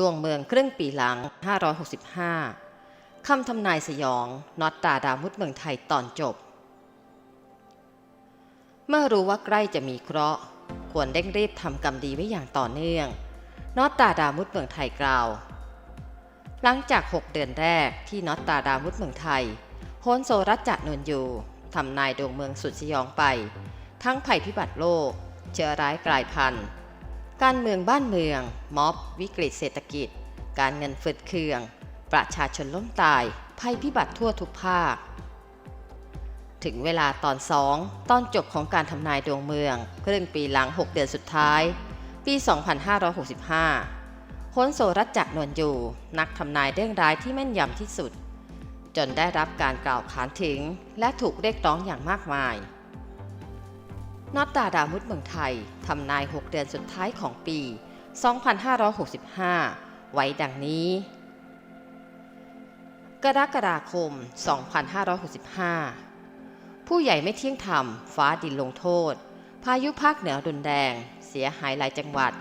ดวงเมืองครึ่งปีหลัง 565 คำทำนายสยองน็อตตาดามุดเมืองไทยตอนจบ เมื่อรู้ว่าใกล้จะมีเคราะห์ ควรเร่งรีบทำกรรมดีไว้อย่างต่อเนื่องน็อตตาดามุดเมืองไทยกล่าว หลังจาก 6 เดือนแรกที่น็อตตาดามุดเมืองไทยโหนโซรัจจะนวนอยู่ทำนายดวงเมืองสุดสยองไป ทั้งภัยพิบัติโลก เชื้อร้ายกลายพันธุ์ การเมืองบ้านเมือง ม็อบ วิกฤตเศรษฐกิจ การเงินฝืดเคือง ประชาชนล้มตาย ภัยพิบัติทั่วทุกภาค ถึงเวลาตอนสองตอนจบของการทำนายดวงเมือง ครึ่งปีหลัง 6 เดือนสุดท้าย ปี 2565 โหนโซรัจจักรนวลอยู่ นักทำนายเรื่องร้ายที่แม่นยำที่สุด จนได้รับการกล่าวขานถึง และถูกเรียกร้องอย่างมากมาย น็อตดาดามุดเมืองไทย ทำนาย 6 เดือนสุดท้ายของปี 2565 ไว้ดังนี้ กรกฎาคม 2565 ผู้ใหญ่ไม่เที่ยงธรรม ฟ้าดินลงโทษ พายุภาคเหนือรุนแรง เสียหายหลายจังหวัด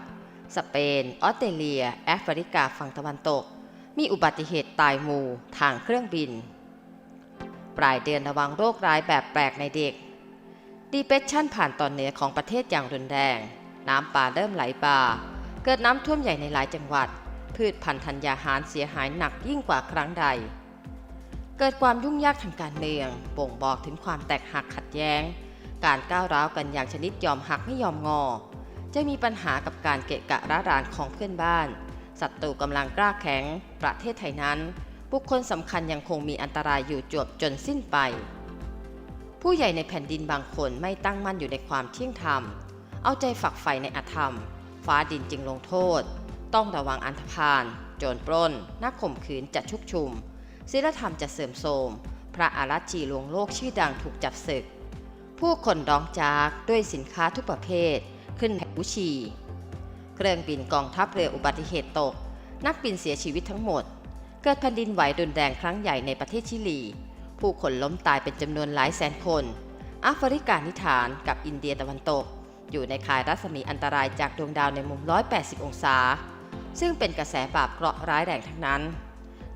สเปน ออสเตรเลีย แอฟริกาฝั่งตะวันตก มีอุบัติเหตุตายหมู่ทางเครื่องบิน ปลายเดือนระวังโรคร้ายแบบแปลกในเด็ก ดีเปรสชันผ่านตอนเหนือของประเทศอย่างรุนแรง น้ำป่าเริ่มไหลบ่า เกิดน้ำท่วมใหญ่ในหลายจังหวัด พืชพันธุ์ธัญญาหารเสียหายหนักยิ่งกว่าครั้งใด เกิดความยุ่งยากทางการเมือง บ่งบอกถึงความแตกหักขัดแย้ง การก้าวร้าวกันอย่างชนิดยอมหักไม่ยอมงอ จะมีปัญหากับการเกะกะร้ารานของเพื่อนบ้าน ศัตรูกำลังกล้าแข็ง ประเทศไทยนั้น บุคคลสำคัญยังคงมีอันตรายอยู่จวบจนสิ้นไป ผู้ใหญ่ในแผ่นดินบางคนไม่ตั้งมั่นอยู่ในความเที่ยงธรรม เอาใจฝักใฝ่ในอธรรม ฟ้าดินจึงลงโทษ ต้องระวังอันธพาล โจรปล้น นักข่มขืนจะชุกชุม ศีลธรรมจะเสื่อมโทรม พระอารัชีลวงโลกชื่อดังถูกจับศึก ผู้คนร้องจากด้วยสินค้าทุกประเภท ขึ้นแผงชี เครื่องบินกองทัพเรืออุบัติเหตุตก นักบินเสียชีวิตทั้งหมด เกิดแผ่นดินไหวรุนแรงครั้งใหญ่ในประเทศชิลี ผู้คนล้มตายเป็นจำนวนหลายแสนคนแอฟริกานิฐานกับอินเดียตะวันตก อยู่ในข่ายรัศมีอันตรายจากดวงดาวในมุม 180 องศา ซึ่งเป็นกระแสบาปเคราะร้ายแรงทั้งนั้น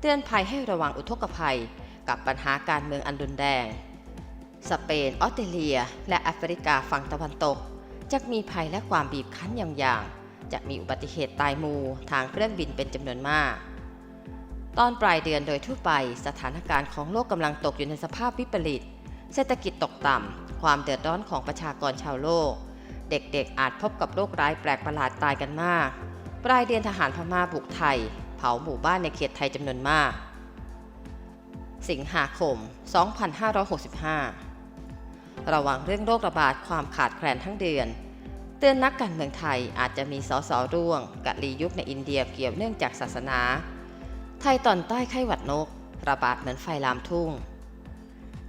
เตือนภัยให้ระวังอุทกภัย กับปัญหาการเมืองอันรุนแรง สเปน ออสเตรเลีย และแอฟริกาฝั่งตะวันตกจะมีภัยและความบีบคั้นอย่างๆจะมีอุบัติเหตุตายมูทางเครื่องบินเป็นจำนวนมาก ตอนปลายเดือนโดยทั่วไป สถานการณ์ของโลกกำลังตกอยู่ในสภาพวิปริต เศรษฐกิจตกต่ำ ความเดือดร้อนของประชากรชาวโลก เด็กๆ อาจพบกับโรคร้ายแปลกประหลาดตายกันมาก ปลายเดือนทหารพม่าบุกไทย เผาหมู่บ้านในเขตไทยจำนวนมาก สิงหาคม 2565 ระวังเรื่องโรคระบาดความขาดแคลนทั้งเดือน เตือนนักการเมืองไทยอาจจะมีสอสอร่วงกะลียุคในอินเดียเกี่ยวเนื่องจากศาสนา ไทยตอนใต้ไข้หวัดนก ระบาดเหมือนไฟลามทุ่ง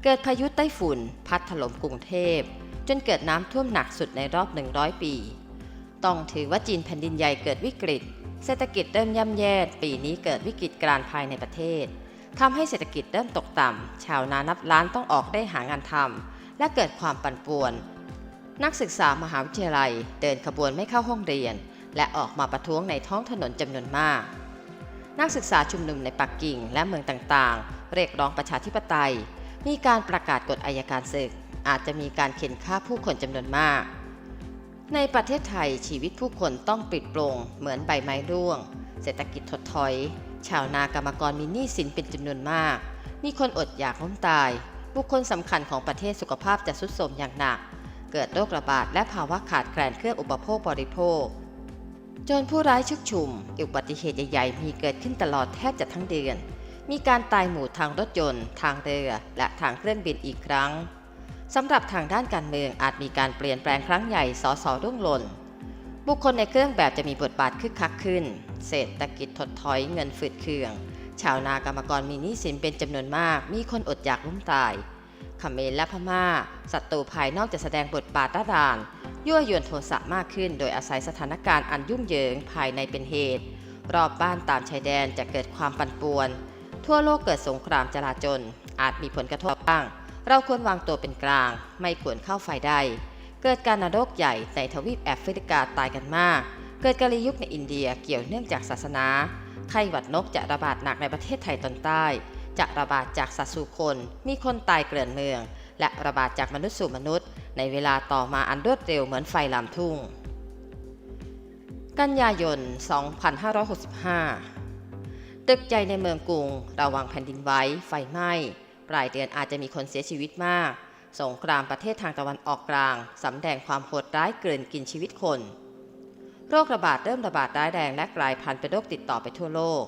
เกิดพายุไต้ฝุ่น พัดถล่มกรุงเทพ จนเกิดน้ำท่วมหนักสุดในรอบ 100 ปี ต้องถือว่าจีนแผ่นดินใหญ่เกิดวิกฤต เศรษฐกิจเริ่มย่ำแย่ปีนี้เกิดวิกฤตกรานภายในประเทศทำให้เศรษฐกิจเริ่มตกต่ำชาวนานับล้านต้องออกได้หางานทำและเกิดความปั่นป่วน นักศึกษามหาวิทยาลัยเดินขบวนไม่เข้าห้องเรียน และออกมาประท้วงในท้องถนนจำนวนมาก นักศึกษาชุมนุมในปักกิ่งและเมืองต่างๆ เรียกร้องประชาธิปไตย มีการประกาศกฎอายการศึก อาจจะมีการเข็นฆ่าผู้คนจำนวนมาก ในประเทศไทยชีวิตผู้คนต้องปิดโปร่งเหมือนใบไม้ร่วง เศรษฐกิจถดถอย ชาวนากรรมกรมีหนี้สินเป็นจำนวนมาก มีคนอดอยากล้มตาย บุคคลสำคัญของประเทศสุขภาพจะทรุดโทรมอย่างหนัก เกิดโรคระบาดและภาวะขาดแคลนเครื่องอุปโภคบริโภค จนผู้ร้ายชุกชุมอุบัติเหตุใหญ่ๆมีเกิดขึ้นตลอดแทบจะทั้งเดือน มีการตายหมู่ทางรถยนต์ ทางเรือ และทางเครื่องบินอีกครั้งสำหรับทางด้านการเมืองอาจมีการเปลี่ยนแปลงครั้งใหญ่สอสอรุ่งหล่นบุคคลในเครื่องแบบจะมีบทบาทคึกคักขึ้น เศรษฐกิจถดถอยเงินฝืดเคือง ชาวนากรรมกรมีหนี้สินเป็นจำนวนมาก มีคนอดอยากล้มตายเขมรและพม่าศัตรูภายนอกจะแสดงบทบาทต้านทาน ยั่วยวนโทสะมากขึ้น โดยอาศัยสถานการณ์อันยุ่งเหยิงภายในเป็นเหตุ รอบบ้านตามชายแดนจะเกิดความปั่นป่วน ทั่วโลกเกิดสงครามจลาจลอาจมีผลกระทบบ้าง เราควรวางตัวเป็นกลาง ไม่ควรเข้าไฟได้เกิดการนรกใหญ่ในทวีปแอฟริกาตายกันมาก เกิดกาลียุคในอินเดียเกี่ยวเนื่องจากศาสนา ไข้หวัดนกจะระบาดหนักในประเทศไทยตอนใต้ จะระบาดจากสัตว์สู่คน มีคนตายเกลื่อนเมือง และระบาดจากมนุษย์สู่มนุษย์ ในเวลาต่อมาอันรวดเร็วเหมือนไฟลามทุ่ง กันยายน 2565 ตึกใจในเมืองกรุง ระวังแผ่นดินไหวไฟไหม้ ปลายเดือนอาจจะมีคนเสียชีวิตมาก สงครามประเทศทางตะวันออกกลาง สำแดงความโหดร้ายเกินกินชีวิตคน โรคระบาดเริ่มระบาดร้ายแรงและกลายพันธุ์เป็นโรคติดต่อไปทั่วโลก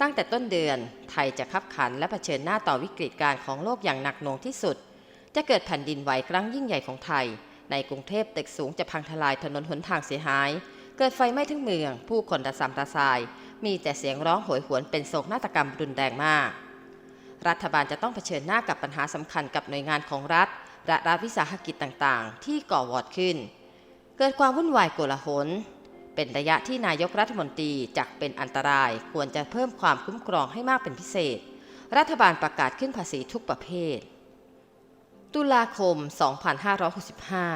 ตั้งแต่ต้นเดือน ไทยจะคับขันและเผชิญหน้าต่อวิกฤตการณ์ของโลกอย่างหนักหน่วงที่สุด จะเกิดแผ่นดินไหวครั้งยิ่งใหญ่ของไทย ในกรุงเทพตึกสูงจะพังทลายถนนหนทางเสียหาย เกิดไฟไหม้ทั้งเมือง ผู้คนระสำระสาย มีแต่เสียงร้องโหยหวนเป็นโศกนาฏกรรมรุนแรงมาก รัฐบาลจะต้องเผชิญหน้ากับปัญหาสำคัญกับหน่วยงานของรัฐและรัฐวิสาหกิจต่างๆ ที่ก่อวอดขึ้น เกิดความวุ่นวายโกลาหลเป็นระยะที่นายกรัฐมนตรีจักเป็นอันตราย ควรจะเพิ่มความคุ้มครองให้มากเป็นพิเศษ รัฐบาลประกาศขึ้นภาษีทุกประเภท ตุลาคม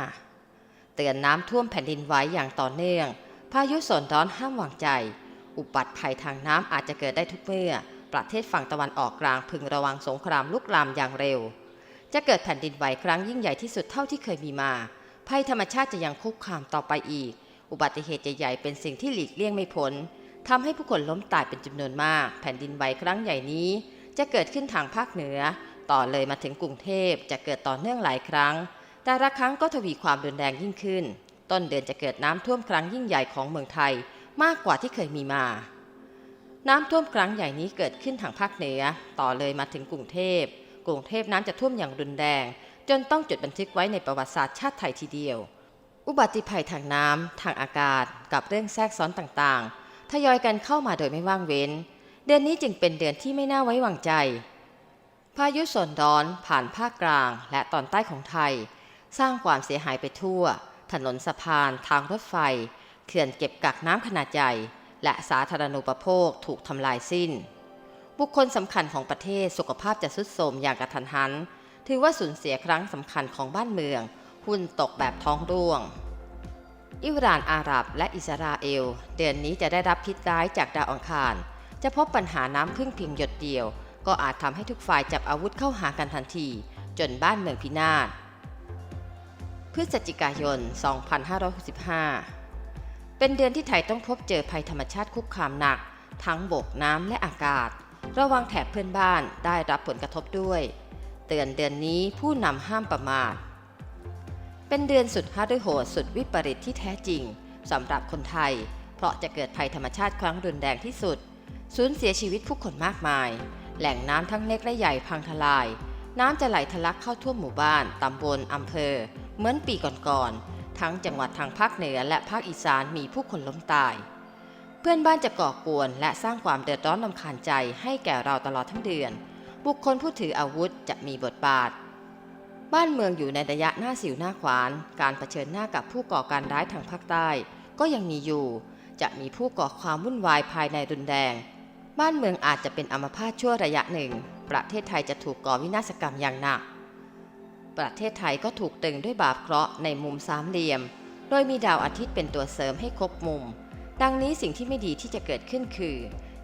2565 เตือนน้ำท่วมแผ่นดินไหวอย่างต่อเนื่อง พายุโซนร้อนห้ามวางใจ อุบัติภัยทางน้ำอาจจะเกิดได้ทุกเมื่อ ประเทศฝั่งตะวันออกกลางพึงระวังสงครามลุกลามอย่างเร็ว จะเกิดแผ่นดินไหวครั้งยิ่งใหญ่ที่สุดเท่าที่เคยมีมา ภัยธรรมชาติจะยังคุกคามต่อไปอีก อุบัติเหตุใหญ่ๆเป็นสิ่งที่หลีกเลี่ยงไม่พ้นทำให้ผู้คนล้มตายเป็นจำนวนมาก แผ่นดินไหวครั้งใหญ่นี้ จะเกิดขึ้นทางภาคเหนือ ต่อเลยมาถึงกรุงเทพจะเกิดต่อเนื่องหลายครั้ง แต่ละครั้งก็ทวีความรุนแรงยิ่งขึ้น ต้นเดือนจะเกิดน้ำท่วมครั้งยิ่งใหญ่ของเมืองไทยมากกว่าที่เคยมีมา น้ำท่วมครั้งใหญ่นี้เกิดขึ้นทางภาคเหนือ ต่อเลยมาถึงกรุงเทพ กรุงเทพน้ำจะท่วมอย่างรุนแรง จนต้องจดบันทึกไว้ในประวัติศาสตร์ชาติไทยทีเดียว อุบัติภัยทางน้ำทางอากาศ กับเรื่องแทรกซ้อนต่างๆ ทยอยกันเข้ามาโดยไม่ว่างเว้น เดือนนี้จึงเป็นเดือนที่ไม่น่าไว้วางใจ พายุโซนร้อนผ่านภาคกลางและตอนใต้ของไทย สร้างความเสียหายไปทั่ว ถนนสะพาน ทางรถไฟ เขื่อนเก็บกักน้ำขนาดใหญ่ และสาธารณูปโภคถูกทำลายสิ้น บุคคลสำคัญของประเทศสุขภาพจะทรุดโทรมอย่างกระทันหัน ถือว่าสูญเสียครั้งสำคัญของบ้านเมือง หุ้นตกแบบท้องร่วง อิหร่านอาหรับและอิสราเอล เดือนนี้จะได้รับพิษร้ายจากดาวอังคาร จะพบปัญหาน้ำพึ่งเพียงหยดเดียว ก็อาจทำให้ทุกฝ่ายจับอาวุธเข้าหากันทันที จนบ้านเมืองพินาศพฤศจิกายน 2565 เป็นเดือนที่ไทยต้องพบเจอภัยธรรมชาติคุกคามหนัก ทั้งบกน้ำและอากาศ ระวังแถบเพื่อนบ้านได้รับผลกระทบด้วย เตือนเดือนนี้ผู้นำห้ามประมาท เป็นเดือนสุดฮาร์ดโหดสุดวิปริตที่แท้จริงสำหรับคนไทย เพราะจะเกิดภัยธรรมชาติครั้งรุนแรงที่สุด สูญเสียชีวิตผู้คนมากมาย แหล่งน้ำทั้งเล็กและใหญ่พังทลาย น้ำจะไหลทะลักเข้าท่วมหมู่บ้าน ตำบล อำเภอ เหมือนปีก่อนๆ ทั้งจังหวัดทางภาคเหนือและภาคอีสานมีผู้คนล้มตาย เพื่อนบ้านจะก่อกวนและสร้างความเดือดร้อนลำคาญใจให้แก่เราตลอดทั้งเดือน บุคคลผู้ถืออาวุธจะมีบทบาท บ้านเมืองอยู่ในระยะหน้าสิวหน้าขวาน การเผชิญหน้ากับผู้ก่อการร้ายทางภาคใต้ ก็ยังมีอยู่ จะมีผู้ก่อความวุ่นวายภายในรุนแรง บ้านเมืองอาจจะเป็นอัมพาตชั่วระยะหนึ่ง ประเทศไทยจะถูกก่อวินาศกรรมอย่างหนัก ประเทศไทยก็ถูกตึงด้วยบาปเคราะห์ในมุมสามเหลี่ยม โดยมีดาวอาทิตย์เป็นตัวเสริมให้ครบมุม ดังนี้สิ่งที่ไม่ดีที่จะเกิดขึ้นคือ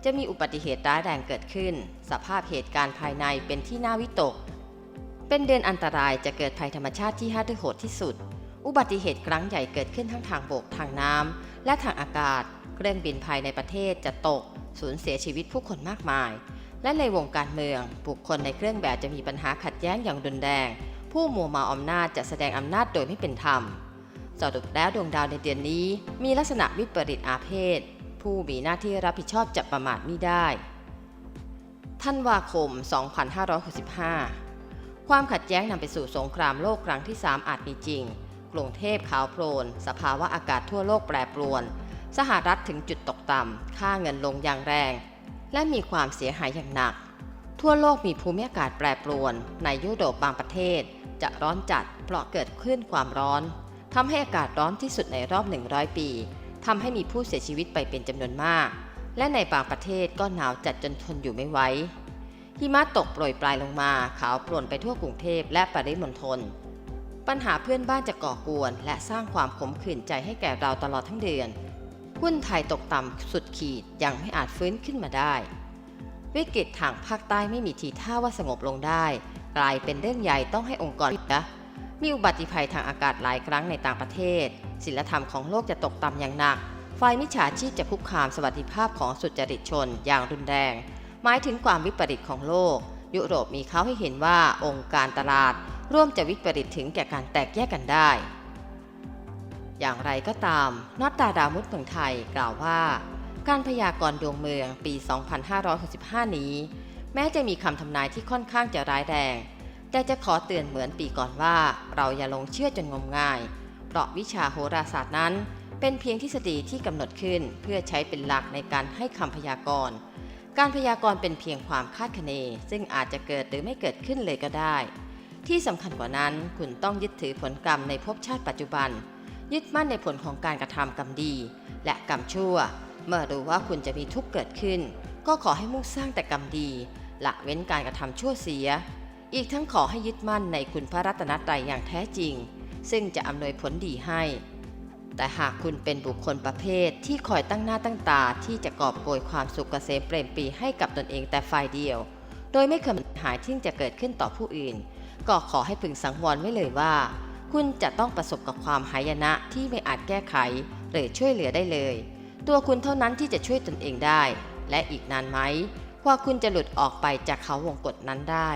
จะมีอุบัติเหตุร้ายแรงเกิดขึ้น สภาพเหตุการณ์ภายในเป็นที่น่าวิตก เป็นเดือนอันตรายจะเกิดภัยธรรมชาติที่ฮาร์ดโหดที่สุด อุบัติเหตุครั้งใหญ่เกิดขึ้นทั้งทางบกทางน้ำและทางอากาศ เครื่องบินภายในประเทศจะตก สูญเสียชีวิตผู้คนมากมาย และในวงการเมือง บุคคลในเครื่องแบบจะมีปัญหาขัดแย้งอย่างรุนแรงผู้มัวเมาอำนาจจะแสดงอำนาจโดยไม่เป็นธรรมสรุปแล้วดวงดาวในเดือนนี้ มีลักษณะวิปริตอาเพศ ผู้มีหน้าที่รับผิดชอบจะประมาทไม่ได้ธันวาคม 2565 ความขัดแย้งนำไปสู่สงครามโลกครั้งที่ 3 อาจมีจริง กรุงเทพขาวโพลน สภาวะอากาศทั่วโลกแปรปรวน สหรัฐถึงจุดตกต่ำ ค่าเงินลงอย่างแรง และมีความเสียหายอย่างหนัก ทั่วโลกมีภูมิอากาศแปรปรวน ในยุโรปบางประเทศ จะร้อนจัดเพราะเกิดขึ้นความร้อนทำให้อากาศร้อนที่สุดในรอบ 100 ปีทำให้มีผู้เสียชีวิตไปเป็นจำนวนมาก และในบางประเทศก็หนาวจัดจนทนอยู่ไม่ไหวหิมะตกโปรยปลายลงมาขาวโปรนไปทั่วกรุงเทพและปริมณฑลปัญหาเพื่อนบ้านจะก่อกวน และสร้างความขมขื่นใจให้แก่เราตลอดทั้งเดือน หุ้นไทยตกต่ำสุดขีดยังไม่อาจฟื้นขึ้นมาได้ วิกฤตทางภาคใต้ไม่มีทีท่าว่าสงบลงได้ กลายเป็นเรื่องใหญ่ต้องให้องค์กรนะมีอุบัติภัยทางอากาศหลายครั้งในต่างประเทศศิลธรรมของโลกจะตกต่ำอย่างหนักฝ่ายมิจฉาชีพจะคุกคามสวัสดิภาพของสุจริตชนอย่างรุนแรง หมายถึงความวิปริตของโลก ยุโรปมีเขาให้เห็นว่าองค์การตลาด ร่วมจะวิปริตถึงแก่การแตกแยกกันได้ อย่างไรก็ตามนอตตาดามุดเมืองไทยกล่าวว่า การพยากรณ์ดวงเมืองปี 2565 นี้ แม้จะมีคำทำนายที่ค่อนข้างจะร้ายแรง แต่จะขอเตือนเหมือนปีก่อนว่า เราอย่าลงเชื่อจนงมงาย เพราะวิชาโหราศาสตร์นั้น เป็นเพียงทฤษฎีที่กำหนดขึ้นเพื่อใช้เป็นหลักในการให้คำพยากรณ์ การพยากรณ์เป็นเพียงความคาดคะเน ซึ่งอาจจะเกิดหรือไม่เกิดขึ้นเลยก็ได้ ที่สำคัญกว่านั้นคุณต้องยึดถือผลกรรมในภพชาติปัจจุบัน ยึดมั่นในผลของการกระทำกรรมดี และกรรมชั่ว เมื่อรู้ว่าคุณจะมีทุกข์เกิดขึ้น ก็ขอให้มุ่งสร้างแต่กรรมดีละเว้นการกระทำชั่วเสีย อีกทั้งขอให้ยึดมั่นในคุณพระรัตนตรัยอย่างแท้จริง ซึ่งจะอำนวยผลดีให้ แต่หากคุณเป็นบุคคลประเภทที่คอยตั้งหน้าตั้งตาที่จะกอบโกยความสุขเกษมเปรมปีให้กับตนเองแต่ฝ่ายเดียว โดยไม่เคยหายที่จะเกิดขึ้นต่อผู้อื่น ก็ขอให้พึงสังวรไว้เลยว่า คุณจะต้องประสบกับความหายนะที่ไม่อาจแก้ไข หรือช่วยเหลือได้เลย ตัวคุณเท่านั้นที่จะช่วยตนเองได้ และอีกนานไหมกว่าคุณจะหลุดออกไปจากเขาวงกฏนั้นได้